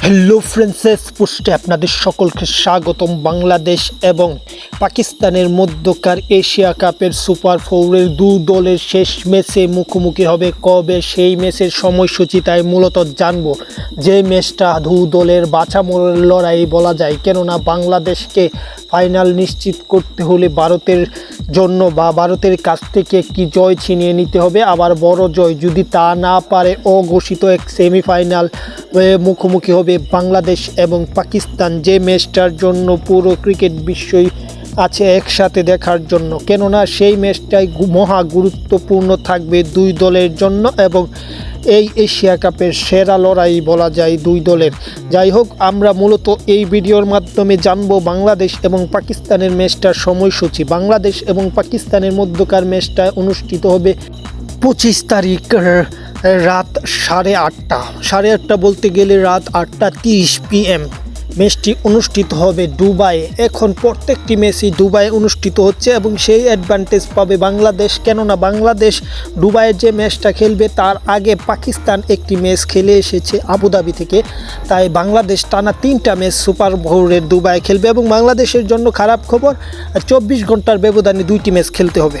Hello ফ্রেন্সেস পোস্টে আপনাদের সকলকে স্বাগতম। বাংলাদেশ এবং পাকিস্তানের মধ্যকার এশিয়া কাপের সুপার ফোরের দু দলের শেষ ম্যাচে মুখোমুখি হবে। কবে? সেই ম্যাচের সময়সূচি তাই মূলত জানব। যে ম্যাচটা দু দলের বাঁচামোড়ের লড়াই বলা যায়। কেননা বাংলাদেশকে ফাইনাল নিশ্চিত করতে হলে ভারতের জন্য বা ভারতের কাছ থেকে একটি জয় ছিনিয়ে নিতে হবে? আবার বড় জয় যদি তা না পারে, অঘোষিত এক সেমিফাইনাল মুখোমুখি হবে বাংলাদেশ এবং পাকিস্তান। যে ম্যাচটার জন্য পুরো ক্রিকেট বিশ্বই আছে একসাথে দেখার জন্য। কেননা সেই ম্যাচটাই মহা গুরুত্বপূর্ণ থাকবে দুই দলের জন্য এবং এই এশিয়া কাপের সেরা লড়াই বলা যায় দুই দলের। যাই হোক, আমরা মূলত এই ভিডিওর মাধ্যমে জানব বাংলাদেশ এবং পাকিস্তানের ম্যাচটার সময়সূচি। বাংলাদেশ এবং পাকিস্তানের মধ্যকার ম্যাচটা অনুষ্ঠিত হবে পঁচিশ তারিখ রাত সাড়ে আটটা। সাড়ে আটটা বলতে গেলে রাত আটটা তিরিশ পিএম ম্যাচটি অনুষ্ঠিত হবে দুবাইয়ে। এখন প্রত্যেকটি ম্যাচই দুবাইয়ে অনুষ্ঠিত হচ্ছে এবং সেই অ্যাডভান্টেজ পাবে বাংলাদেশ। কেননা বাংলাদেশ দুবাইয়ের যে ম্যাচটা খেলবে, তার আগে পাকিস্তান একটি ম্যাচ খেলে এসেছে আবুধাবি থেকে। তাই বাংলাদেশ টানা তিনটা ম্যাচ সুপার ভোরের দুবাই খেলবে এবং বাংলাদেশের জন্য খারাপ খবর, চব্বিশ ঘণ্টার ব্যবধানে দুইটি ম্যাচ খেলতে হবে।